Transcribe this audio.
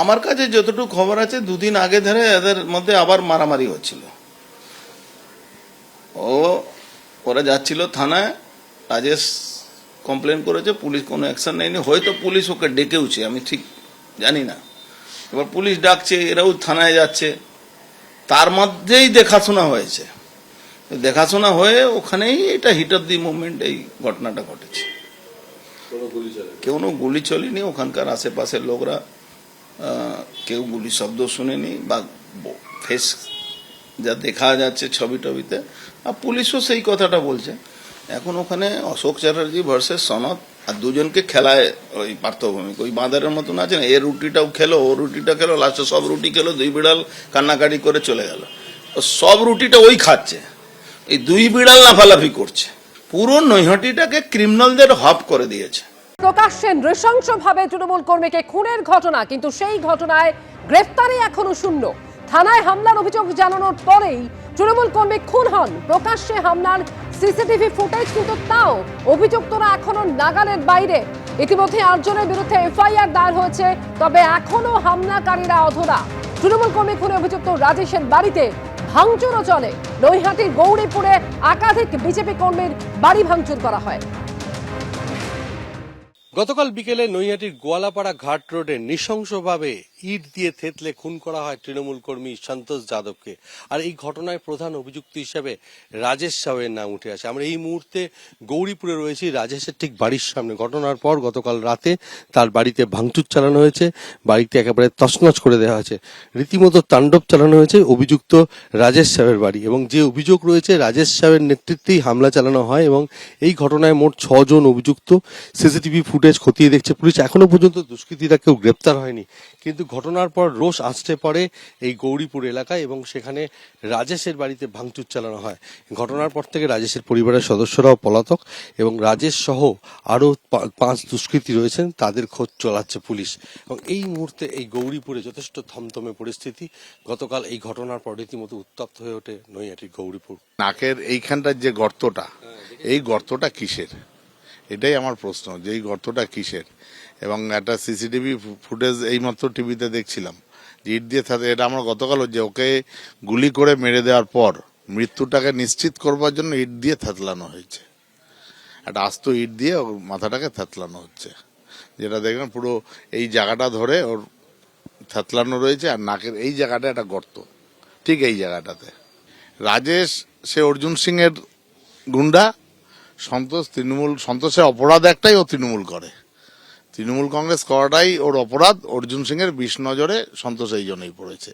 আমার কাছে যতটুকু খবর আছে দুদিন আগে ধরে এদের মধ্যে আবার মারামারি হচ্ছিল। ও ওরা যাচ্ছিল থানায় রাজেশ কমপ্লেন করেছে পুলিশ কোনো অ্যাকশন নেয়নি। হয়তো পুলিশ ওকে ডেকেওছে আমি ঠিক জানি না। এবার পুলিশ ডাকছে এরাও থানায় যাচ্ছে। তার মধ্যেই দেখাশোনা হয়েছে। দেখাশোনা হয়ে ওখানেই এটা হিট অফ দি মুভমেন্ট এই ঘটনাটা ঘটেছে। কেউ গুলি চলেনি ওখানকার আশেপাশের লোকরা কেউ গুলি শব্দ শুনেনি বা ফেস যা দেখা যাচ্ছে ছবি টবিতে, আর পুলিশও সেই কথাটা বলছে। এখন ওখানে অশোক চ্যাটার্জি ভার্সেস সনদ আর দুজনকে খেলায় ওই পার্থভূমিক। ওই বাঁদারের মতন আছে না, এ রুটিটাও খেলো, ও রুটিটা খেলো লাস্টে সব রুটি খেলো, দুই বিড়াল কান্নাকাটি করে চলে গেল। সব রুটিটা ওই খাচ্ছে। এই দুই বিড়াল লাফালাফি করছে। পুরো নৈহাটিটাকে ক্রিমিনালদের হব করে দিয়েছে। প্রকাশ্যে নৃশংসভাবে তৃণমূল কর্মীকে খুনের ঘটনা, কিন্তু সেই ঘটনায় গ্রেফতারি এখনও শূন্য। থানায় হামলার অভিযোগ জানানোর পরেই তৃণমূল কর্মী খুন হন। প্রকাশ্যে হামলার সিসিটিভি ফুটেজ, কিন্তু তাও অভিযুক্তরা এখনও নাগালের বাইরে। ইতিমধ্যে আটজনের বিরুদ্ধে এফআইআর দায়ের হয়েছে, তবে এখনও হামলাকারীরা অধরা। তৃণমূল কর্মী খুনে অভিযুক্ত রাজেশের বাড়িতে ভাঙচুরও চলে। নৈহাটির গৌরীপুরে একাধিক বিজেপি কর্মীর বাড়ি ভাঙচুর করা হয়। গতকাল বিকেলে নৈহাটির গোয়ালাপাড়া ঘাট রোডে নৃশংসভাবে ইট দিয়ে থেতলে খুন করা হয় তৃণমূল কর্মী সন্তোষ যাদবকে। আর এই ঘটনায় প্রধান অভিযুক্ত হিসেবে রাজেশ সাউয়ের নাম উঠে আসে। আমরা এই মুহূর্তে গৌরীপুরে রয়েছি। রাজেশের ঠিক বাড়ির সামনে। ঘটনার পর গতকাল রাতে তার বাড়িতে ভাঙচুর চালানো হয়েছে। বাড়িতে একেবারে তছনছ করে দেওয়া হয়েছে। রীতিমতো তাণ্ডব চালানো হয়েছে অভিযুক্ত রাজেশ সাহের বাড়ি। এবং যে অভিযোগ রয়েছে, রাজেশ সাহের নেতৃত্বেই হামলা চালানো হয় এবং এই ঘটনায় মোট ছজন অভিযুক্ত। সিসিটিভি ফুটেজ খতিয়ে দেখছে পুলিশ। এখনও পর্যন্ত দুষ্কৃতীরা কেউ গ্রেপ্তার হয়নি। কিন্তু ঘটনার পর রোষ আসতে পারে এই গৌরীপুর এলাকায় এবং সেখানে রাজেশের বাড়িতে ভাঙচুর চালানো হয়। ঘটনার পর থেকে রাজেশের পরিবারের সদস্যরাও পলাতক এবং রাজেশ সহ আরও পাঁচ দুষ্কৃতী রয়েছেন, তাদের খোঁজ চলাচ্ছে পুলিশ। এবং এই মুহূর্তে এই গৌরীপুরে যথেষ্ট থমথমে পরিস্থিতি। গতকাল এই ঘটনার পর রীতিমতো উত্তপ্ত হয়ে ওঠে নৈহাটির গৌরীপুর। নাকের এইখানটার যে গর্তটা, এই গর্তটা কিসের? এটাই আমার প্রশ্ন, যে এই গর্তটা কিসের? এবং একটা সিসিটিভি ফুটেজ এইমাত্র টিভিতে দেখছিলাম, যে ইট দিয়ে থাকে, এটা আমার গতকাল যে ওকে গুলি করে মেরে দেওয়ার পর মৃত্যুটাকে নিশ্চিত করবার জন্য ইট দিয়ে থেতলানো হয়েছে। একটা আস্ত ইট দিয়ে ওর মাথাটাকে থেতলানো হচ্ছে। যেটা দেখবেন পুরো এই জায়গাটা ধরে ওর থেতলানো রয়েছে আর নাকের এই জায়গাটা একটা গর্ত, ঠিক এই জায়গাটাতে। রাজেশ, সে অর্জুন সিং এর গুন্ডা সন্তোষ তৃণমূল, সন্তোষের অপরাধ একটাই ও তৃণমূল করে। তৃণমূল কংগ্রেস করাটাই ওর অপরাধ। অর্জুন সিং এর বিষ নজরে সন্তোষ এই জন্যই পড়েছে।